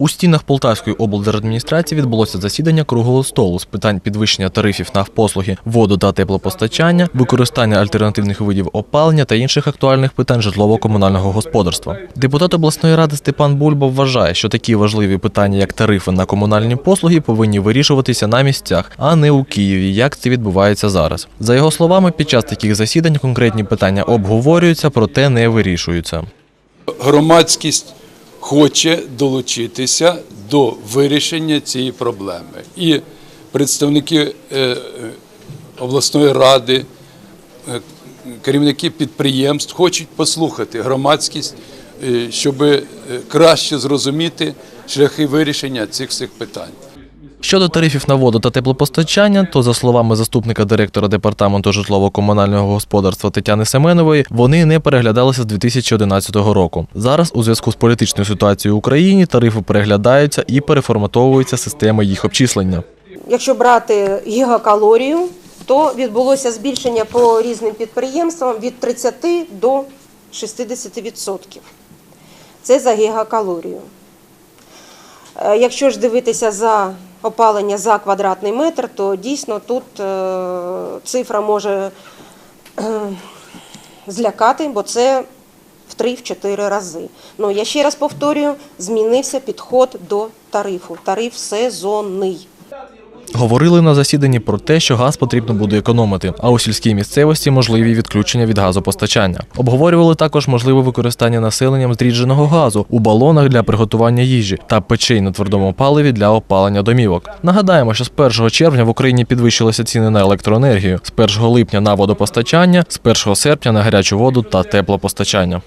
У стінах Полтавської облдержадміністрації відбулося засідання круглого столу з питань підвищення тарифів на послуги, воду та теплопостачання, використання альтернативних видів опалення та інших актуальних питань житлово-комунального господарства. Депутат обласної ради Степан Бульба вважає, що такі важливі питання, як тарифи на комунальні послуги, повинні вирішуватися на місцях, а не у Києві, як це відбувається зараз. За його словами, під час таких засідань конкретні питання обговорюються, проте не вирішуються. громадськість хоче долучитися до вирішення цієї проблеми. І представники е, е, обласної ради, е, керівники підприємств хочуть послухати громадськість, щоб краще зрозуміти шляхи вирішення цих всіх питань. Щодо тарифів на воду та теплопостачання, то за словами заступника директора департаменту житлово-комунального господарства Тетяни Семенової, вони не переглядалися з 2011 року. Зараз, у зв'язку з політичною ситуацією в Україні, тарифи переглядаються і переформатовується система їх обчислення. Якщо брати гігакалорію, то відбулося збільшення по різним підприємствам від 30 до 60%. Це за гігакалорію. Е, Якщо ж дивитися за опалення за квадратний метр, то дійсно тут е, цифра може е, злякати, бо це в 3-4 рази. Ну, я ще раз повторюю, змінився підход до тарифу. Тариф сезонний. Говорили на засіданні про те, що газ потрібно буде економити, а у сільській місцевості можливі відключення від газопостачання. Обговорювали також можливе використання населенням зрідженого газу у балонах для приготування їжі та печей на твердому паливі для опалення домівок. Нагадаємо, що з 1 червня в Україні підвищилися ціни на електроенергію, з 1 липня на водопостачання, з 1 серпня на гарячу воду та теплопостачання.